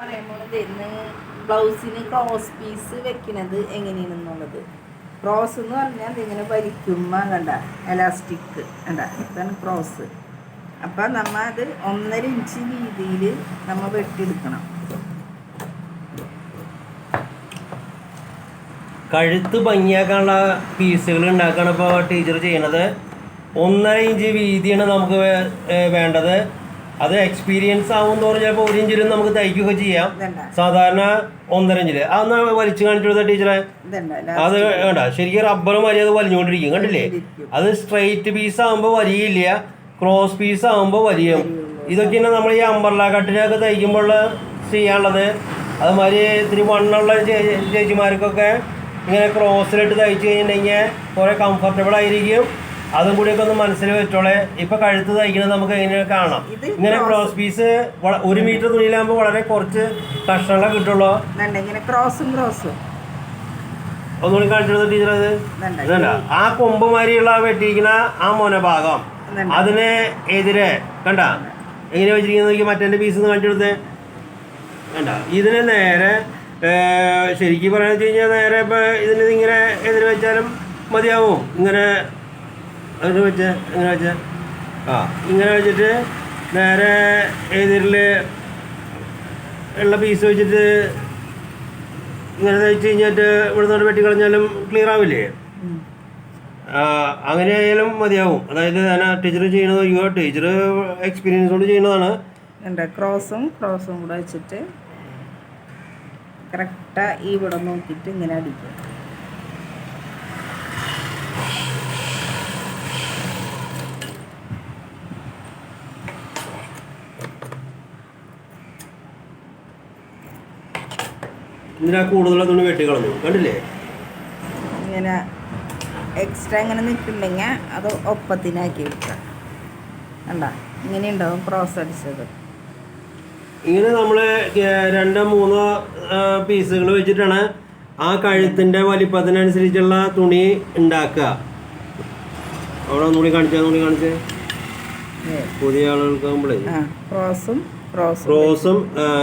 ഇന്ന് ബ്ലൗസിന് cross piece വെക്കുന്നത് എങ്ങനെയാണെന്നുള്ളത്? ക്രോസ് എന്ന് പറഞ്ഞാൽ ഇതിങ്ങനെ വലിക്കുമ്പോൾ കണ്ട? എലാസ്റ്റിക് കണ്ട? ഇതാണ് ക്രോസ് അപ്പം നമ്മൾ അത് ഒന്നര ഇഞ്ച് വീതിയിൽ നമ്മൾ വെട്ടിയെടുക്കണം. കഴുത്ത് ഭംഗിയാക്കാനുള്ള പീസുകൾ ഉണ്ടാക്കാണ് ഇപ്പോൾ ടീച്ചർ ചെയ്യണത്. ഒന്നര ഇഞ്ച് വീതിയാണ് നമുക്ക് വേണ്ടത്. അത് എക്സ്പീരിയൻസ് ആവും തോറും ചിലപ്പോൾ ഒരു ഇഞ്ചിലും നമുക്ക് തയ്ക്കുകയൊക്കെ ചെയ്യാം. സാധാരണ ഒന്നര ഇഞ്ചിൽ അതൊന്ന് വലിച്ചു കാണിച്ചുകൊടുത്ത ടീച്ചറെ അത് വേണ്ട. ശരിക്കും റബ്ബർ മാതിരി അത് വലിഞ്ഞുകൊണ്ടിരിക്കും കണ്ടില്ലേ. അത് സ്ട്രെയിറ്റ് പീസ് ആകുമ്പോൾ വലിയില്ല. ക്രോസ് പീസ് ആകുമ്പോൾ വലിയും. ഇതൊക്കെയാണ് നമ്മൾ ഈ അമ്പർല കട്ടിലൊക്കെ തയ്ക്കുമ്പോൾ ചെയ്യാനുള്ളത്. അതുമാതിരി ഇത്തിരി വണ്ണുള്ള ചേച്ചിമാർക്കൊക്കെ ഇങ്ങനെ ക്രോസിലിട്ട് തയ്ച്ചു കഴിഞ്ഞിട്ടുണ്ടെങ്കിൽ കുറേ കംഫർട്ടബിൾ ആയിരിക്കും. അതും കൂടിയൊക്കെ ഒന്ന് മനസ്സിൽ വെച്ചോളെ. ഇപ്പൊ കഴുത്ത് തയ്ക്കുന്നത് നമുക്ക് എങ്ങനെ കാണാം? ഇങ്ങനെ. ക്രോസ് പീസ് ഒരു മീറ്റർ തുണിയിലാകുമ്പോൾ വളരെ കുറച്ച് കഷ്ണങ്ങളെ കിട്ടുള്ളൂ? ഇങ്ങനെ ക്രോസും ക്രോസും ഒന്നുകൂടി കാണിച്ചത് ടീച്ചർ അത്? ആ കൊമ്പ് മാതിരിയുള്ള വെട്ടിയിരിക്കുന്ന ആ മോനഭാഗം. അതിന് എതിരെ കണ്ട? എങ്ങനെ വെച്ചിരിക്കുന്നത് മറ്റേ പീസ് ഒന്ന് കാണിച്ചു കൊടുത്തേ. കണ്ട ഇതിന് നേരെ ശരിക്കും പറയാന്ന് വെച്ച് കഴിഞ്ഞാൽ നേരെ ഇപ്പൊ ഇതിന് ഇങ്ങനെ എതിരെ വെച്ചാലും മതിയാവും. ഇങ്ങനെ അതിന് വെച്ച ഇങ്ങനെ വെച്ച? ആ. ഇങ്ങനെ വെച്ചിട്ട് നേരെ ഏതിരിൽ ഉള്ള പീസ് വെച്ചിട്ട് ഇങ്ങനെ തയ്ച്ച് കഴിഞ്ഞിട്ട് ഇവിടുന്ന് വെട്ടി കളഞ്ഞാലും ക്ലിയർ ആവില്ലേ അങ്ങനെ ആയാലും മതിയാവും. അതായത് ഞാൻ ടീച്ചർ ചെയ്യണത് അയ്യോ ടീച്ചർ എക്സ്പീരിയൻസ് കൊണ്ട് ചെയ്യുന്നതാണ്. ഉണ്ട് ക്രോസും ക്രോസും കൂടെ വെച്ചിട്ട് കറക്റ്റാ ഈ ഇവിടെ നോക്കിയിട്ട് ഇങ്ങനെ അടിക്കും ഇതിനാ കൂടുതലൊന്നും തുണി വെട്ടി കളഞ്ഞു കണ്ടില്ലേ? ഇങ്ങനെ എക്സ്ട്രാ ഇങ്ങനെ നിൽക്കുന്നുണ്ടെങ്കിൽ അത് ഒപ്പത്തിനാക്കി വെക്കാം കണ്ട? ഇങ്ങനെ ഉണ്ടാവും ക്രോസ് അടിച്ചത്? ഇങ്ങനെ നമ്മൾ രണ്ടോ മൂന്നോ പീസുകൾ വെച്ചിട്ടാണ് ആ കഴുത്തിന്റെ വലിപ്പത്തിനനുസരിച്ചുള്ള തുണി ഉണ്ടാക്കുക. അവിടെ ഒന്നുകൂടി കാണിച്ചാൽ ഒന്നുകൂടി കാണിച്ചേ. പുതിയ ആളുകൾക്കാകുമ്പോഴേ ക്രോസും ക്രോസും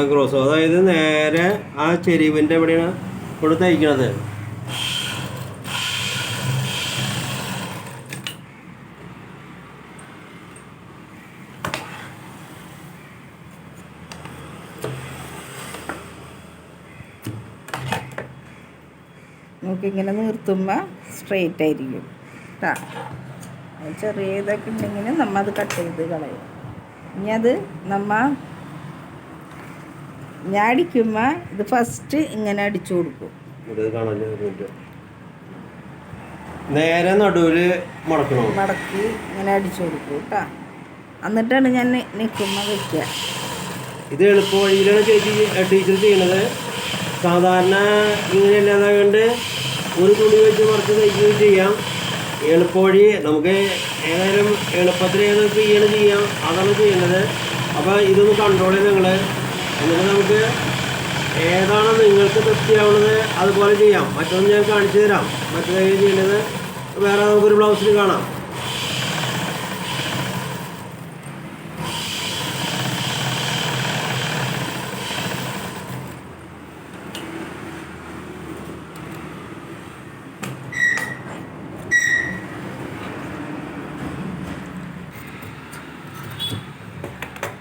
ക്രോസും അതായത് നേരെ ആ ചെരിവിന്റെ എവിടെയാണ് ഇവിടെ തയ്ക്കണത്. നമുക്ക് ഇങ്ങനെ നിർത്തുമ്പോൾ സ്ട്രെയിറ്റ് ആയിരിക്കും. ചെറിയതൊക്കെ ചെറിയ ഇതൊക്കെ ഉണ്ടെങ്കിൽ നമ്മ അത് കട്ട് ചെയ്ത് കളയും. ഇനി അത് നമ്മ ഞാൻ അടിക്കുമ്പോൾ ഇത് ഫസ്റ്റ് ഇങ്ങനെ അടിച്ചു കൊടുക്കും. നേരെ നടുവിൽ മടക്കണോ? മടക്കി ഇങ്ങനെ അടിച്ചു കൊടുക്കും കേട്ടാ. എന്നിട്ടാണ് ഞാൻ നിൽക്കുമ്പോൾ വെക്കുക. ഇത് എളുപ്പ വഴിയിലാണ് ചേച്ചി ടീച്ചർ ചെയ്യണത്. സാധാരണ ഇങ്ങനെയല്ലാതാകൊണ്ട് ഒരു തുണി വെച്ച് മറിച്ച് തയ്ക്കുകയും ചെയ്യാം. എളുപ്പ വഴി നമുക്ക് ഏതായാലും എളുപ്പത്തിൽ ഏതൊക്കെ ചെയ്യണം ചെയ്യാം. അതാണ് ചെയ്യുന്നത് അപ്പോൾ ഇതൊന്ന് കൺട്രോൾ ചെയ്ത് നിങ്ങൾ എന്നിട്ട് നമുക്ക് ഏതാണ് നിങ്ങൾക്ക് തൃപ്തിയാവുന്നത്? അതുപോലെ ചെയ്യാം. മറ്റൊന്ന് ഞാൻ കാണിച്ചു തരാം. മറ്റു കാര്യം ചെയ്യുന്നത് വേറെ നമുക്കൊരു ബ്ലൗസിൽ കാണാം.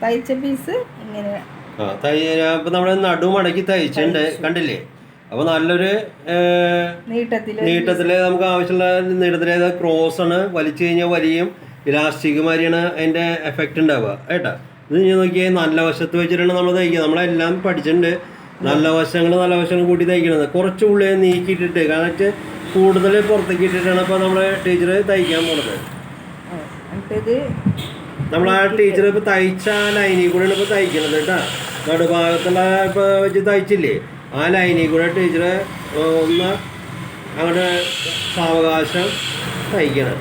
തയ്ച്ച പീസ് ഇങ്ങനെ ആ തയ്യ ഇപ്പം നമ്മൾ നടു മടക്കി തയ്ച്ചിട്ടുണ്ട്. കണ്ടില്ലേ? അപ്പോൾ നല്ലൊരു നീട്ടത്തിൽ നീട്ടത്തിൽ നമുക്ക് ആവശ്യമുള്ള നീട്ടത്തിൽ ക്രോസ് ആണ് വലിച്ചു കഴിഞ്ഞാൽ വലിയും ഇലാസ്റ്റിക് മാതിരിയാണ് അതിന്റെ എഫക്റ്റ് ഉണ്ടാവുക. കേട്ടാ? ഇത് ഞാൻ നോക്കിയാൽ നല്ല വശത്ത് വെച്ചിട്ടാണ് നമ്മൾ തയ്ക്കുക. നമ്മളെല്ലാം പഠിച്ചിട്ടുണ്ട്. നല്ല വശങ്ങൾ നല്ല വശങ്ങൾ കൂട്ടി തയ്ക്കണത്. കുറച്ച് ഉള്ളിൽ നീക്കിയിട്ടിട്ട്. കാരണം കൂടുതൽ പുറത്തേക്ക് ഇട്ടിട്ടാണ് അപ്പൊ നമ്മളെ ടീച്ചർ തയ്ക്കാൻ പോണത്. നമ്മൾ ആ ടീച്ചർ ഇപ്പോൾ തയ്ച്ച ആ ലൈനിൽ കൂടെയാണ് ഇപ്പോൾ തയ്ക്കണത് കേട്ടോ. നടുഭാഗത്തുള്ള ഇപ്പോൾ വെച്ച് തയ്ച്ചില്ലേ? ആ ലൈനിൽ കൂടെ ടീച്ചർ ഒന്ന് അങ്ങോട്ട് സാവകാശം തയ്ക്കണം.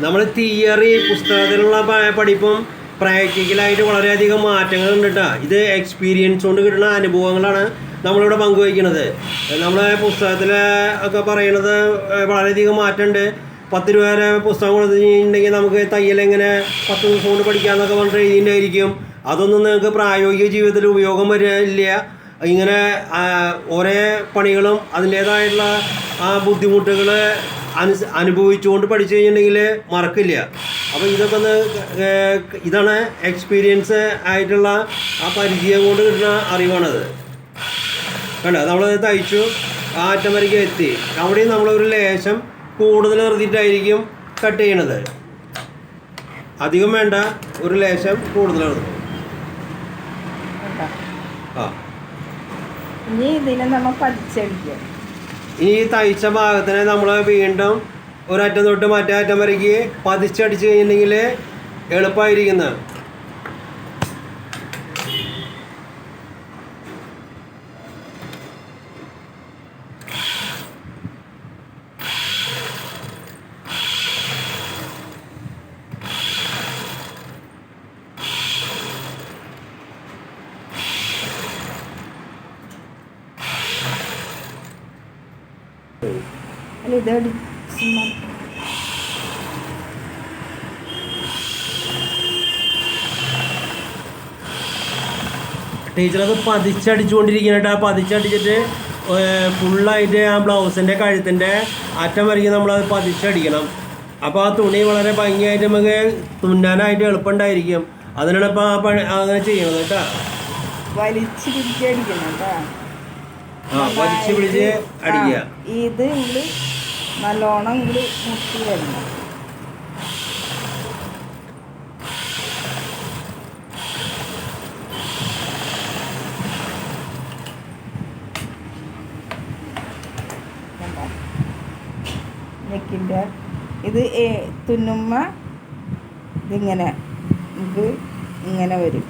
നമ്മൾ തിയറി പുസ്തകത്തിലുള്ള പഠിപ്പും പ്രാക്ടിക്കലായിട്ട് വളരെയധികം മാറ്റങ്ങൾ ഉണ്ട് കേട്ടോ ഇത് എക്സ്പീരിയൻസ് കൊണ്ട് കിട്ടുന്ന അനുഭവങ്ങളാണ് നമ്മളിവിടെ പങ്കുവയ്ക്കുന്നത്. നമ്മളെ പുസ്തകത്തിൽ ഒക്കെ ഏഹ്, വളരെയധികം മാറ്റമുണ്ട്. പത്ത് രൂപ വരെ പുസ്തകം കൊടുത്തു കഴിഞ്ഞിട്ടുണ്ടെങ്കിൽ നമുക്ക് തയ്യൽ എങ്ങനെ പത്ത് ദിവസം കൊണ്ട് പഠിക്കാമെന്നൊക്കെ പറഞ്ഞിട്ട് എഴുതിയിട്ടുണ്ടായിരിക്കും. അതൊന്നും നിങ്ങൾക്ക് പ്രായോഗിക ജീവിതത്തിൽ ഉപയോഗം വരില്ല. ഇങ്ങനെ ഒരേ പണികളും അതിന്റേതായിട്ടുള്ള ആ ബുദ്ധിമുട്ടുകൾ അനു അനുഭവിച്ചുകൊണ്ട് പഠിച്ചു കഴിഞ്ഞിട്ടുണ്ടെങ്കിൽ മറക്കില്ല. അപ്പോൾ ഇതൊക്കെ ഒന്ന് ഇതാണ് എക്സ്പീരിയൻസ് ആയിട്ടുള്ള ആ പരിചയം കൊണ്ട് കിട്ടുന്ന അറിവാണത്. കണ്ടോ? നമ്മൾ തയ്ച്ചു ആ വരയ്ക്ക് എത്തി. അവിടെയും നമ്മളൊരു ലേശം കൂടുതൽ നിർത്തിയിട്ടായിരിക്കും കട്ട് ചെയ്യണത്. അധികം വേണ്ട ഒരു ലേശം കൂടുതലാണ്? ആ. ഇനി ഇതിനെ നമ്മൾ പതിച്ചടിക്കും. ഈ തയ്ച്ച ഭാഗത്തിനെ നമ്മൾ വീണ്ടും ഒരറ്റം തൊട്ട് മറ്റേ അറ്റം വരയ്ക്ക് പതിച്ചടിച്ച് കഴിഞ്ഞിട്ടുണ്ടെങ്കിൽ എളുപ്പമായിരിക്കുന്നത് അല്ല ഇത് അടിച്ച് മ- ടീച്ചർ അത് പതിച്ചടിച്ചുകൊണ്ടിരിക്കുന്നുണ്ട് ആ പതിച്ചടിച്ചിട്ട് ഫുള്ളായിട്ട് ആ ബ്ലൗസിന്റെ കഴുത്തിന്റെ അറ്റം വരയ്ക്കും നമ്മളത് പതിച്ചടിക്കണം. അപ്പോൾ ആ തുണി വളരെ ഭംഗിയായിട്ട് നമുക്ക് തുന്നാനായിട്ട് എളുപ്പമുണ്ടായിരിക്കും. അതിനാണ് ഇപ്പോൾ ആ പണി അങ്ങനെ ചെയ്യണത് കേട്ടോ. വലിച്ചു പിടിച്ചടിക്കണം കേട്ടോ ആ വലിച്ച് പിടിച്ച് അടിക്കുക ആ, ഇത് ഇങ്ങൾ നല്ലോണം ഇങ്ങൾ മുട്ടി വരണം? നെക്കിന്റെ ഇത് തുന്നുമ്മ ഇതിങ്ങനെ നമുക്ക് ഇങ്ങനെ വരും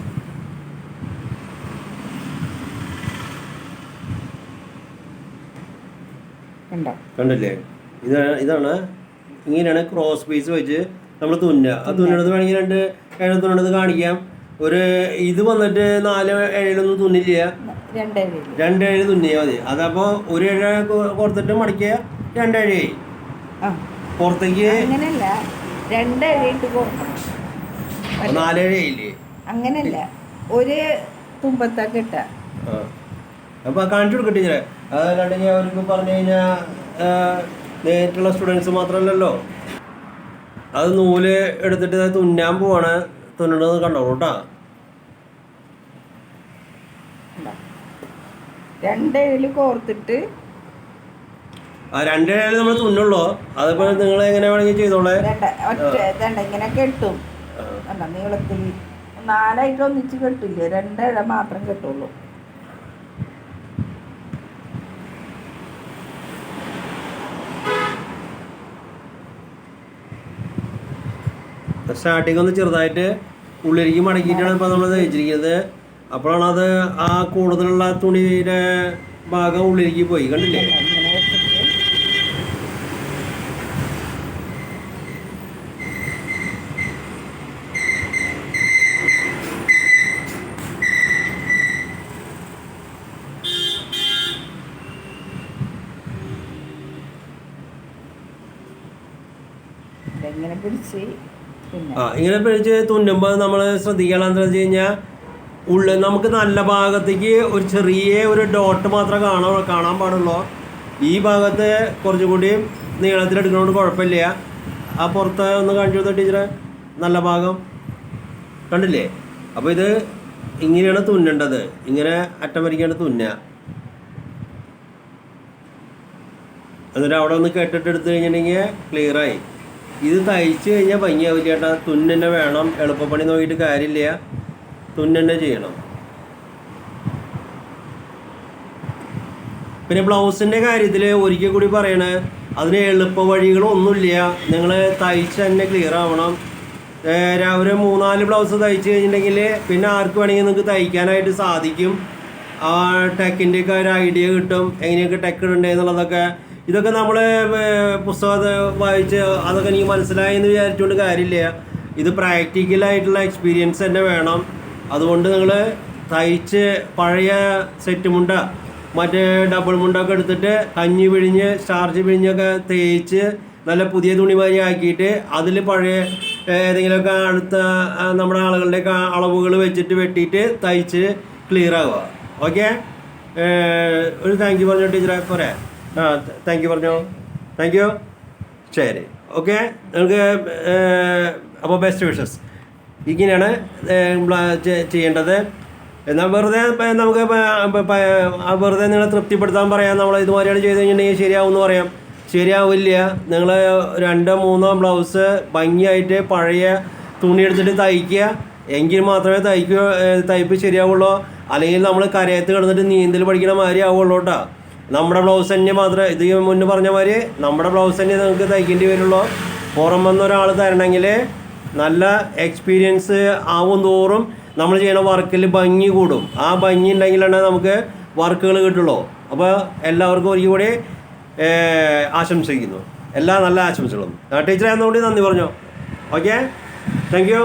കണ്ടില്ലേ? ഇതാണ് ഇതാണ്. ഇങ്ങനെയാണ് ക്രോസ് പീസ് വെച്ച് നമ്മൾ തുന്നുക. ആ തുന്നണത് വേണമെങ്കിൽ രണ്ട് ഏഴ് തുന്നണത് കാണിക്കാം. ഒരു ഇത് വന്നിട്ട് നാല് ഏഴിലൊന്നും തുന്നില്ല. രണ്ട് ഏഴ് തുന്നിയാൽ മതി. അതപ്പോൾ ഒരു ഏഴ് കൊടുത്തിട്ട് മടക്കിയ രണ്ടേഴായി പുറത്തേക്ക് നാലേഴായില്ലേ അങ്ങനല്ല ഒരു തുമ്പത്താക്കിട്ട അപ്പോൾ കാണിച്ചു കൊടുക്കട്ടെ ടീച്ചറെ. അതല്ലാണ്ടെങ്കിൽ അവർക്ക് പറഞ്ഞു കഴിഞ്ഞാൽ നേരിട്ടുള്ള സ്റ്റുഡൻസ് മാത്രമല്ലല്ലോ. അത് നൂൽ എടുത്തിട്ട് തുന്നാൻ പോവാണ്. തുന്നണത് കണ്ടോളൂ കേട്ടോ രണ്ടേഴിൽ കോർത്തിട്ട് ആ രണ്ടേഴ് നമ്മൾ തുന്നുള്ളൂ. അതിപ്പോൾ നിങ്ങൾ എങ്ങനെ വേണമെങ്കിൽ ചെയ്തോളെ. രണ്ട് ഇങ്ങനെ കെട്ടും. കണ്ട നീളത്തിൽ നാലായിട്ട് ഒന്നിച്ച് കെട്ടില്ല രണ്ടേഴ മാത്രം കെട്ടുള്ളൂ. സ്റ്റാർട്ടിങ് ഒന്ന് ചെറുതായിട്ട് ഉള്ളിലേക്ക് മടക്കിയിട്ടാണ് ഇപ്പോൾ നമ്മൾ തയ്ച്ചിരിക്കുന്നത് അപ്പോഴാണ് അത് ആ കൂടുതലുള്ള തുണിയുടെ ഭാഗം ഉള്ളിലേക്ക് പോയി കണ്ടില്ലേ? എങ്ങനെ പിടിച്ച്? ആ ഇങ്ങനെ പിടിച്ച് തുന്നുമ്പോൾ നമ്മൾ ശ്രദ്ധിക്കണം എന്താ വെച്ച് കഴിഞ്ഞാൽ ഉള്ള നമുക്ക് നല്ല ഭാഗത്തേക്ക് ഒരു ചെറിയ ഒരു ഡോട്ട് മാത്രമേ കാണാൻ കാണാൻ പാടുള്ളൂ. ഈ ഭാഗത്ത് കുറച്ചും കൂടി നീളത്തിലെടുക്കുന്നതുകൊണ്ട് കുഴപ്പമില്ല. ആ പുറത്ത് ഒന്ന് കാണിച്ചു കൊടുത്ത ടീച്ചറെ? നല്ല ഭാഗം. കണ്ടില്ലേ? അപ്പോൾ ഇത് ഇങ്ങനെയാണ് തുന്നേണ്ടത്. ഇങ്ങനെ അറ്റം വരയ്ക്കാണ്ട് തുന്നുക. എന്നിട്ട് അവിടെ ഒന്ന് കെട്ടിട്ട് എടുത്തു കഴിഞ്ഞിട്ടുണ്ടെങ്കിൽ ക്ലിയറായി ഇത് തയ്ച്ച് കഴിഞ്ഞാൽ ഭംഗിയാവും ചേട്ടാ. തുന്നന്നെ വേണം. എളുപ്പപ്പണി നോക്കിയിട്ട് കാര്യമില്ല. തുന്നന്നെ ചെയ്യണം. പിന്നെ ബ്ലൗസിന്റെ കാര്യത്തിൽ ഒരിക്കൽ കൂടി പറയണേ അതിന് എളുപ്പ വഴികളൊന്നുമില്ല. നിങ്ങൾ തയ്ച്ച് തന്നെ ക്ലിയർ ആവണം. രാവിലെ മൂന്നാൽ ബ്ലൗസ് തയ്ച്ച് കഴിഞ്ഞിട്ടുണ്ടെങ്കിൽ പിന്നെ ആർക്ക് വേണമെങ്കിൽ നിങ്ങൾക്ക് തയ്ക്കാനായിട്ട് സാധിക്കും. ആ ടെക്കിന്റെ ഒക്കെ ഒരു ഐഡിയ കിട്ടും. എങ്ങനെയൊക്കെ ടെക്ക് ഇടണ്ടേ എന്നുള്ളതൊക്കെ. ഇതൊക്കെ നമ്മൾ പുസ്തകം വായിച്ച് അതൊക്കെ എനിക്ക് മനസ്സിലായി എന്ന് വിചാരിച്ചുകൊണ്ട് കാര്യമില്ല. ഇത് പ്രാക്ടിക്കലായിട്ടുള്ള എക്സ്പീരിയൻസ് തന്നെ വേണം. അതുകൊണ്ട് നിങ്ങൾ തയ്ച്ച് പഴയ സെറ്റ് മുണ്ട മറ്റേ ഡബിൾ മുണ്ടൊക്കെ എടുത്തിട്ട് കഞ്ഞി പിഴിഞ്ഞ് സ്റ്റാർച്ച് പിഴിഞ്ഞൊക്കെ തേച്ച് നല്ല പുതിയ തുണിമാരി ആക്കിയിട്ട് അതിൽ പഴയ ഏതെങ്കിലുമൊക്കെ അടുത്ത നമ്മുടെ ആളുകളുടെയൊക്കെ അളവുകൾ വെച്ചിട്ട് വെട്ടിയിട്ട് തയ്ച്ച് ക്ലിയർ ആവുക. ഓക്കെ? ഒരു താങ്ക് യു പറഞ്ഞോ ടീച്ചറെ പോരെ. ആ താങ്ക് യു പറഞ്ഞോ. താങ്ക് യു ശരി. ഓക്കെ? നിങ്ങൾക്ക് അപ്പോൾ ബെസ്റ്റ് വിഷസ് ഇങ്ങനെയാണ് ചെയ്യേണ്ടത്. എന്നാൽ വെറുതെ നമുക്ക് വെറുതെ നിങ്ങളെ തൃപ്തിപ്പെടുത്താൻ പറയാം. നമ്മൾ ഇതുമാതിരിയാണ് ചെയ്ത് കഴിഞ്ഞിട്ടുണ്ടെങ്കിൽ ശരിയാവുമെന്ന് പറയാം. ശരിയാവില്ല. നിങ്ങൾ രണ്ടോ മൂന്നോ ബ്ലൗസ് ഭംഗിയായിട്ട് പഴയ തുണി എടുത്തിട്ട് തയ്ക്കുക. എങ്കിൽ മാത്രമേ തയ്ക്കുക തയ്പ്പ് ശരിയാവുള്ളൂ. അല്ലെങ്കിൽ നമ്മൾ കരയത്ത് കിടന്നിട്ട് നീന്തൽ പഠിക്കണ മാതിരി ആവുള്ളൂ കേട്ടോ നമ്മുടെ ബ്ലൗസ് തന്നെ മാത്രമേ ഇത് മുന്നേ പറഞ്ഞ മാതിരി നമ്മുടെ ബ്ലൗസ് തന്നെ നിങ്ങൾക്ക് തയ്ക്കേണ്ടി വരുള്ളൂ. പുറം വന്ന ഒരാൾ തരണമെങ്കിൽ നല്ല എക്സ്പീരിയൻസ് ആവും തോറും നമ്മൾ ചെയ്യണ വർക്കിൽ ഭംഗി കൂടും. ആ ഭംഗി ഉണ്ടെങ്കിലാണ് നമുക്ക് വർക്കുകൾ കിട്ടുള്ളൂ. അപ്പോൾ എല്ലാവർക്കും ഒരിക്കൽ കൂടി ആശംസിക്കുന്നു. എല്ലാ നല്ല ആശംസകളും. ടീച്ചറെ എന്നുകൂടി നന്ദി പറഞ്ഞോ. ഓക്കെ? Thank you